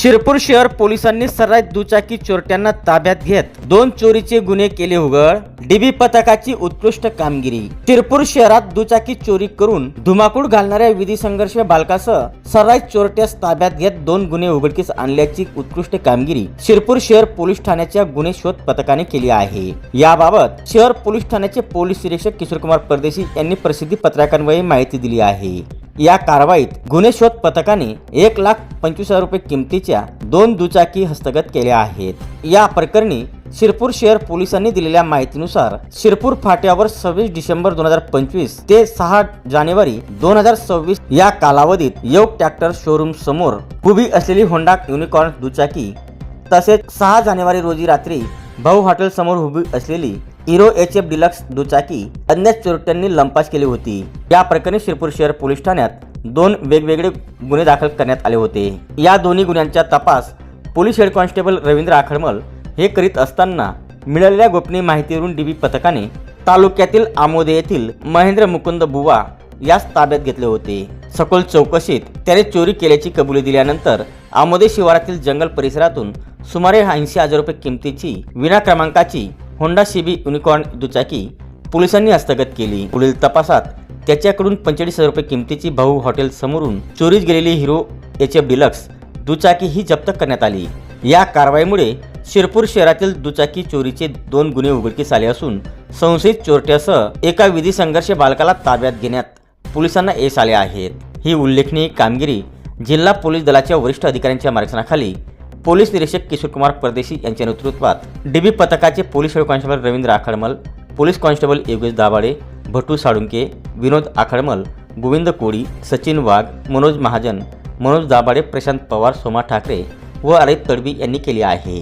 शिरपूर शहर पोलिसांनी सर्रास दुचाकी चोरट्यांना ताब्यात घेत दोन चोरीचे गुन्हे केले उघड. डीबी पथकाची उत्कृष्ट कामगिरी. शिरपूर शहरात दुचाकी चोरी करून धुमाकूळ घालणाऱ्या विधी संघर्ष बालकासह सर्रास चोरट्यास ताब्यात घेत दोन गुन्हे उघडकीस आणल्याची उत्कृष्ट कामगिरी शिरपूर शहर पोलीस ठाण्याच्या गुन्हे शोध पथकाने केली आहे. याबाबत शहर पोलीस ठाण्याचे पोलीस निरीक्षक किशोरकुमार परदेशी यांनी प्रसिद्धी पत्रकांवर माहिती दिली आहे. या कारवाईत गुन्हे शोध पथकाने एक लाख पंचवीस हजार रुपये किमतीच्या दोन दुचाकी हस्तगत केल्या आहेत. या प्रकरणी शिरपूर शहर पोलिसांनी दिलेल्या माहितीनुसार शिरपूर फाट्यावर सव्वीस डिसेंबर दोन हजार पंचवीस ते सहा जानेवारी दोन हजार सव्वीस या कालावधीत योग ट्रॅक्टर शोरूम समोर उभी असलेली होंडा युनिकॉर्न दुचाकी तसेच सहा जानेवारी रोजी रात्री भाऊ हॉटेल समोर उभी असलेली इरो एच एफ डिलक्स दुचाकी अज्ञात चोरट्यांनी लंपास केली होती. या प्रकरणी शिरपूर शहर पोलीस ठाण्यात दोन वेगवेगळे गुन्हे दाखल करण्यात आले होते. या दोन्ही गुन्ह्यांचा तपास police head constable Ravindra Akhadmal हे करीत असताना मिळालेल्या गोपनीय माहितीवरून डीबी पथकाने तालुक्यातील आमोदे येथील महेंद्र मुकुंद बुवा यास ताब्यात घेतले होते. सखोल चौकशीत त्याने चोरी केल्याची कबुली दिल्यानंतर आमोदे शिवारातील जंगल परिसरातून सुमारे ऐंशी हजार रुपये किमतीची विना क्रमांकाची होंडा सीबी युनिकॉर्न दुचाकी पोलिसांनी हस्तगत केली. पुढील तपासात त्याच्याकडून पंचेचाळीस हजार रुपये किमतीची भाऊ हॉटेल समोरून चोरीस गेलेली हिरो एच एफ डिलक्स दुचाकी ही जप्त करण्यात आली. या कारवाईमुळे शिरपूर शहरातील दुचाकी चोरीचे दोन गुन्हे उघडकीस आले असून संशयित चोरट्यासह एका विधी संघर्ष बालकाला ताब्यात घेण्यात पोलिसांना यश आले आहेत ही उल्लेखनीय कामगिरी जिल्हा पोलीस दलाच्या वरिष्ठ अधिकाऱ्यांच्या मार्गदर्शनाखाली पोलीस निरीक्षक किशोर कुमार परदेशी यांच्या नेतृत्वात डीबी पथकाचे police head constable Ravindra Akhadmal police constable Yogesh Dabhade Bhatu Salunke Vinod Akhadmal Govind Koli Sachin Wagh Manoj Mahajan Manoj Dabhade Prashant Pawar Soma Thackeray व अरे तडवी यांनी केली आहे.